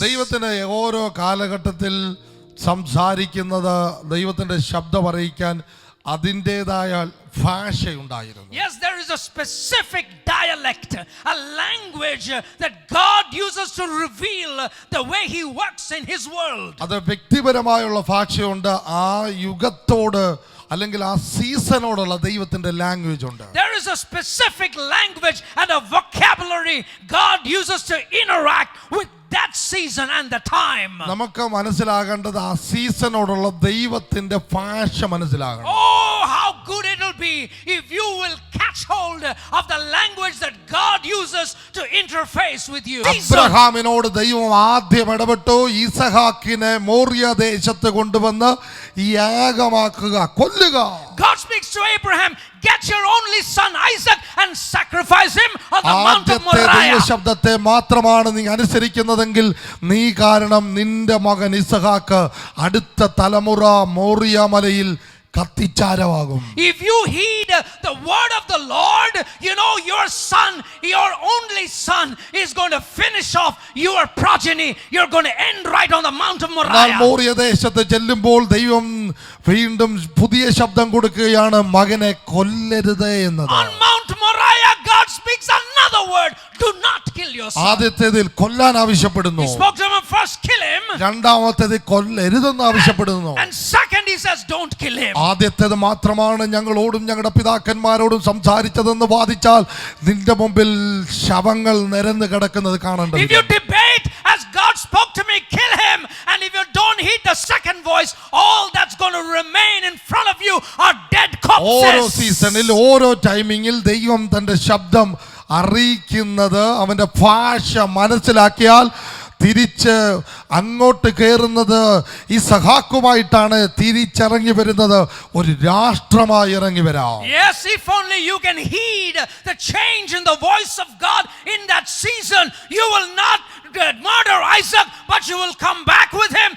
ദൈവത്തിന് ഓരോ കാലഘട്ടത്തിൽ സംസാരിക്കുന്നത് ദൈവത്തിന്റെ ശബ്ദം അറിയിക്കാൻ അതിൻ്റെതായ ഭാഷയുണ്ടായിരുന്നു Yes, there is a specific dialect, a language uh, that God uses to reveal uh, the way He works in His world. അത് വ്യക്തിപരമായുള്ള ഭാഷയുണ്ട് ആ യുഗത്തോട് അല്ലെങ്കിൽ ആ സീസണോടുള്ള ദൈവത്തിന്റെ ലാംഗ്വേജ് ഉണ്ട് There is a specific language and a vocabulary God uses to interact with that season and the time. നമുക്ക് മനസ്സിലാകേണ്ടത് ആ സീസണോടുള്ള ദൈവത്തിന്റെ ഭാഷ മനസ്സിലാകണം Oh, how good it'll be if you will catch hold of the language that God uses to interface with you. Season. അബ്രഹാമിനോട് ദൈവം ആദ്യം ഇടപെട്ടു ഈസഹാക്കിനെ മോറിയ ദേശത്ത് കൊണ്ടുവന്ന് യാഗമാക്കുക കൊല്ലുക God speaks to Abraham, get your only son Isaac and sacrifice him on the Mount of ആദ്യത്തെ Moriah. മാത്രമാണ് നീ അനുസരിക്കുന്നതെങ്കിൽ നീ കാരണം നിന്റെ മകൻ ഇസഹാക്ക് അടുത്ത തലമുറ മോറിയ മലയിൽ കത്തിച്ചാരമാകും If you heed the word of the Lord, you know your son, your only son, is going to finish off your progeny. You're going to end right on the Mount of Moriah. Moriah ദേശത്ത് ചെല്ലുമ്പോൾ ദൈവം വീണ്ടും പുതിയ ശബ്ദം കൊടുക്കുകയാണ് മകനെ കൊല്ലരുത് എന്നത് On Mount Moriah, God speaks another word ആദ്യത്തേതിൽ കൊല്ലാൻ ആവശ്യപ്പെടുന്നു. രണ്ടാമത്തേത് കൊല്ലരുതെന്ന് ആവശ്യപ്പെടുന്നു. ആദ്യത്തേത് മാത്രമാണ് ഞങ്ങളോടും ഞങ്ങളുടെ പിതാക്കന്മാരോടും സംസാരിച്ചതെന്ന് വാദിച്ചാൽ നിന്റെ മുമ്പിൽ ശവങ്ങൾ നിരന്ന് കിടക്കുന്നത് കാണേണ്ടത് ഓരോ സീസണിൽ ഓരോ ടൈമിംഗിൽ ദൈവം തന്റെ ശബ്ദം അറിയിക്കുന്നത് അവന്റെ ഭാഷ മനസ്സിലാക്കിയാൽ തിരിച്ച് അങ്ങോട്ട് കയറുന്നത് ഈ സഹാക്കുമായിട്ടാണ് തിരിച്ചിറങ്ങി വരുന്നത് ഒരു രാഷ്ട്രമായി ഇറങ്ങി വരാം Yes, if only you can heed the change in the voice of God in that season, you will not uh, murder Isaac, but you will come back with him